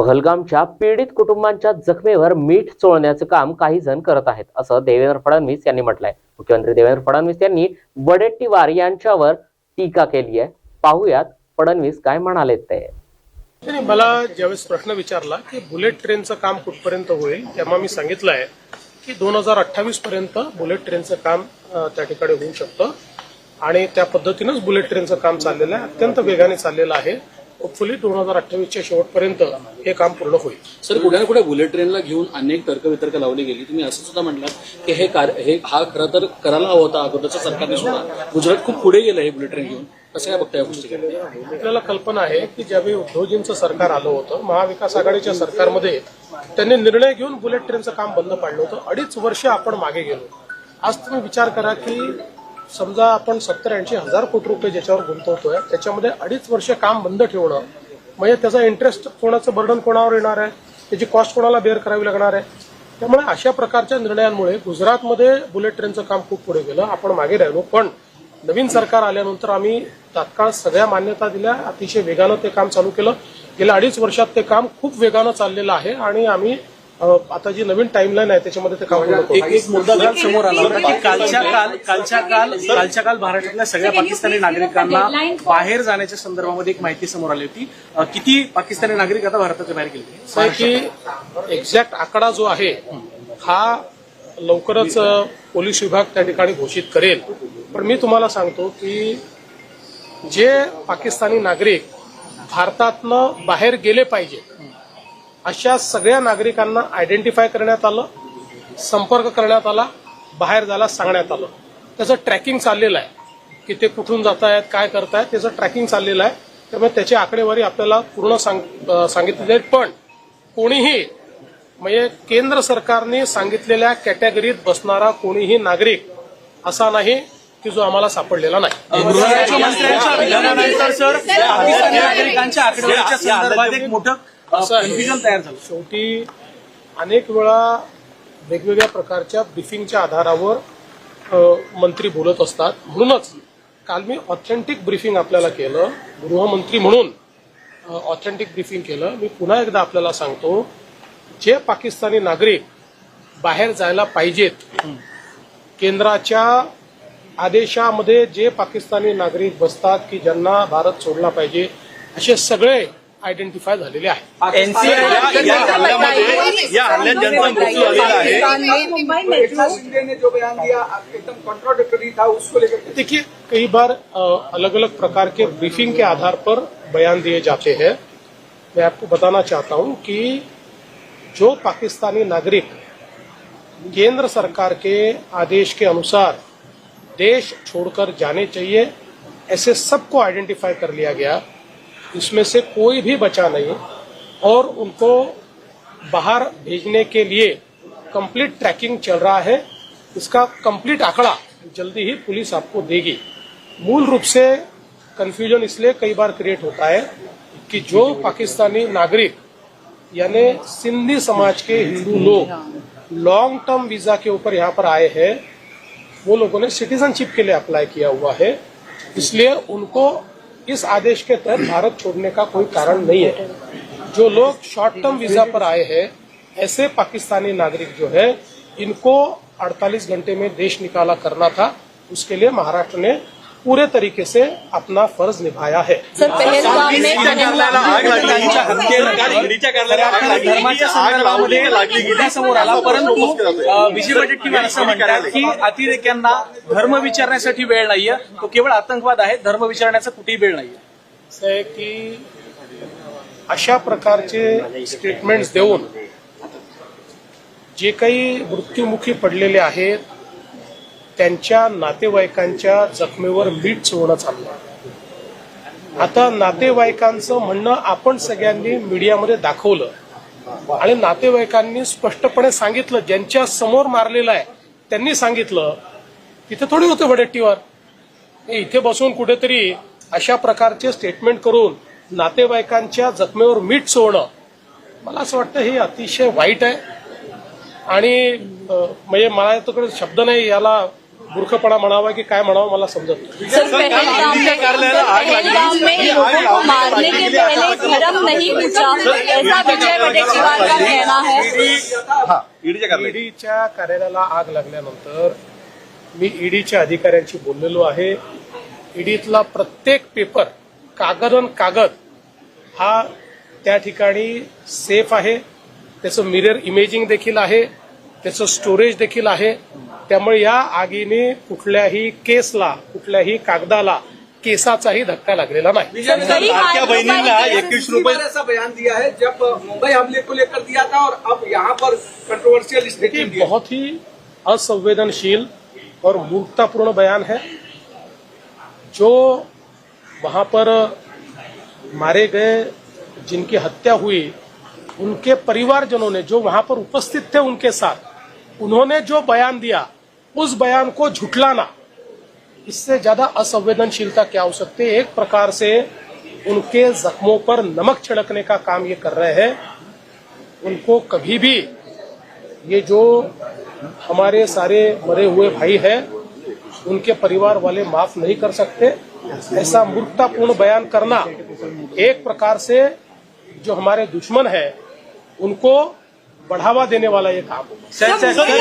पहलगामच्या पीडित कुटुंबांच्या जखमेवर मीठ चोळण्याचं काम काही जण करत आहेत असं देवेंद्र फडणवीस यांनी म्हटलंय. मुख्यमंत्री देवेंद्र फडणवीस यांनी वडेट्टीवार यांच्यावर टीका केली आहे. पाहूयात फडणवीस काय म्हणाले ते. मला ज्यावेळेस प्रश्न विचारला की बुलेट ट्रेनचं काम कुठपर्यंत होईल तेव्हा मी सांगितलं आहे की दोन हजार अठ्ठावीस पर्यंत बुलेट ट्रेनचं काम त्या ठिकाणी होऊ शकतं. आणि त्या पद्धतीनंच बुलेट ट्रेनचं काम चाललेलं आहे अत्यंत वेगाने चाललेलं आहे. होपफुली दोन हजार अठ्ठावीसच्या शेवटपर्यंत हे काम पूर्ण होईल. सर कुठे ना कुठे बुलेट ट्रेनला घेऊन अनेक तर्कवितर्क लावली गेली. तुम्ही असं सुद्धा म्हटलात की हे कार्य हे हा खरं तर करायला हवा होता अगोदरच्या सरकारने सुद्धा. गुजरात खूप पुढे गेलं हे बुलेट ट्रेन घेऊन. कसं काय बघता या गोष्टी? आपल्याला कल्पना आहे की ज्यावेळी उद्धवजींचं सरकार आलं होतं महाविकास आघाडीच्या सरकारमध्ये त्यांनी निर्णय घेऊन बुलेट ट्रेनचं काम बंद पाडलं होतं. अडीच वर्ष आपण मागे गेलो. आज तुम्ही विचार करा की समजा आपण सत्तर ऐंशी हजार कोटी रुपये ज्याच्यावर गुंतवतोय त्याच्यामध्ये अडीच वर्ष काम बंद ठेवणं म्हणजे त्याचा इंटरेस्ट कोणाचं बर्डन कोणावर येणार आहे? त्याची कॉस्ट कोणाला बेअर करावी लागणार आहे? त्यामुळे अशा प्रकारच्या निर्णयांमुळे गुजरातमध्ये बुलेट ट्रेनचं काम खूप पुढे गेलं आपण मागे राहिलो. पण नवीन सरकार आल्यानंतर आम्ही तात्काळ सगळ्या मान्यता दिल्या अतिशय वेगानं ते काम चालू केलं. गेल्या अडीच वर्षात ते काम खूप वेगानं चाललेलं आहे आणि आम्ही आता जी नवीन टाइमलाईन आहे त्याच्यामध्ये ते काम एक मुद्दा काल समोर आला होता की कालच्या काल कालच्या काल कालच्या काल महाराष्ट्रातल्या सगळ्या पाकिस्तानी नागरिकांना बाहेर जाण्याच्या संदर्भामध्ये एक माहिती समोर आली होती. किती पाकिस्तानी नागरिक आता भारताच्या बाहेर गेले? की एक्झॅक्ट आकडा जो आहे हा लवकरच पोलीस विभाग त्या ठिकाणी घोषित करेल. पण मी तुम्हाला सांगतो की जे पाकिस्तानी नागरिक भारतातनं बाहेर गेले पाहिजे अशा सगळ्या नागरिकांना आयडेंटिफाय करण्यात आलं संपर्क करण्यात आला बाहेर जायला सांगण्यात आलं. त्याचं ट्रॅकिंग चाललेलं आहे. की ते कुठून जात आहेत काय करतायत त्याचं ट्रॅकिंग चाललेलं आहे. त्यामुळे त्याची आकडेवारी आपल्याला पूर्ण सांग सांगितली जाईल. पण कोणीही म्हणजे केंद्र सरकारने सांगितलेल्या कॅटेगरीत बसणारा कोणीही नागरिक असा नाही की जो आम्हाला सापडलेला नाही. कन्फ्युजन तयार झालं. शेवटी अनेक वेळा वेगवेगळ्या प्रकारच्या ब्रिफिंगच्या आधारावर मंत्री बोलत असतात. म्हणूनच काल मी ऑथेंटिक ब्रिफिंग आपल्याला केलं गृहमंत्री म्हणून ऑथेंटिक ब्रिफिंग केलं. मी पुन्हा एकदा आपल्याला सांगतो जे पाकिस्तानी नागरिक बाहेर जायला पाहिजेत केंद्राच्या आदेशामध्ये जे पाकिस्तानी नागरिक बसतात की ज्यांना भारत सोडला पाहिजे असे सगळे आयडेंटिफाय झालेले आहेत या हल्ल्यामध्ये या हल्ल्यात ज्यांचा मृत्यू झालेला देखिए कई बार अलग अलग प्रकार के ब्रीफिंग के आधार पर बयान दिए जाते हैं। मैं आपको बताना चाहता हूँ कि जो पाकिस्तानी नागरिक केंद्र सरकार के आदेश के अनुसार देश छोड़कर जाने चाहिए ऐसे सबको आइडेंटिफाई कर लिया गया। इसमें से कोई भी बचा नहीं और उनको बाहर भेजने के लिए कंप्लीट ट्रैकिंग चल रहा है। इसका कंप्लीट आंकड़ा जल्दी ही पुलिस आपको देगी। मूल रूप से कंफ्यूजन इसलिए कई बार क्रिएट होता है कि जो पाकिस्तानी नागरिक, यानी सिंधी समाज के हिंदू लोग लॉन्ग टर्म वीज़ा के ऊपर यहाँ पर आए हैं, वो लोगों ने सिटीजनशिप के लिए अप्लाई किया हुआ है। इसलिए उनको इस आदेश के तहत भारत छोड़ने का कोई कारण नहीं है। जो लोग शॉर्ट टर्म वीज़ा पर आए हैं, ऐसे पाकिस्तानी नागरिक जो है, इनको 48 घंटे में देश निकाला करना था। उसके लिए महाराष्ट्र ने पूरे तरीके से अपना फर्ज निभाया है। सर समोर आला परंतु विजय वडेट्टीवार असं म्हणतात की अतिरेक्यांना धर्म विचारण्यासाठी वेळ नाहीये. तो केवळ आतंकवाद आहे धर्म विचारण्याचा कुठेही वेळ नाहीये. असं आहे की अशा प्रकारचे स्टेटमेंट्स देऊन जे काही मृत्युमुखी पडलेले आहेत त्यांच्या नातेवाईकांच्या जखमेवर मीठ चोळणं चाललं. आता नातेवाईकांचं म्हणणं आपण सगळ्यांनी मीडियामध्ये दाखवलं. आणि नातेवाईकांनी स्पष्टपणे सांगितलं ज्यांच्या समोर मारलेलं आहे त्यांनी सांगितलं तिथे थोडी होते वडेट्टीवर इथे बसून कुठेतरी अशा प्रकारचे स्टेटमेंट करून नातेवाईकांच्या जखमेवर मीठ चोळणं. मला असं वाटतं हे अतिशय वाईट आहे. आणि म्हणजे मला तिकडे शब्द नाही याला मूर्खपणा म्हणावा की काय म्हणावं मला समजत नाही. सर पहलगाम में पहलगाम में लोगों को मारने के पहले धर्म नहीं पूछा. ऐसा विजय वडेट्टीवार का कहना है? ईडीच्या कारवाई ईडीच्या कार्यालयाला आग लागल्यानंतर मी ईडीच्या अधिकाऱ्यांशी बोललेलो आहे. ईडीतला प्रत्येक पेपर कागद अन कागद हा त्या ठिकाणी सेफ आहे. त्याचं मिरर इमेजिंग देखील आहे. त्याचं स्टोरेज देखील आहे. त्यामुळे या आगीने कुठल्याही केसला कुठल्याही कागदाला केसाचाही धक्का लागलेला नाही. लाडक्या ऐसा बयान दिया है जब मुंबई हमले को लेकर दिया था और अब यहाँ पर कंट्रोवर्शियल बहुत ही असंवेदनशील और मूर्खतापूर्ण बयान है। जो वहां पर मारे गए जिनकी हत्या हुई उनके परिवारजनों ने जो वहां पर उपस्थित थे उनके साथ उन्होंने जो बयान दिया उस बयान को झुटलाना। इससे ज़्यादा असंवेदनशीलता क्या हो सकती है? एक प्रकार से उनके जख्मों पर नमक छिड़कने का काम ये कर रहे हैं। उनको कभी भी ये जो हमारे सारे मरे हुए भाई हैं, उनके परिवार वाले माफ़ नहीं कर सकते। ऐसा मूर्खतापूर्ण बयान करना एक प्रकार से जो हमारे दुश्मन है, उनको बढ़ावा देने वाला ये काम।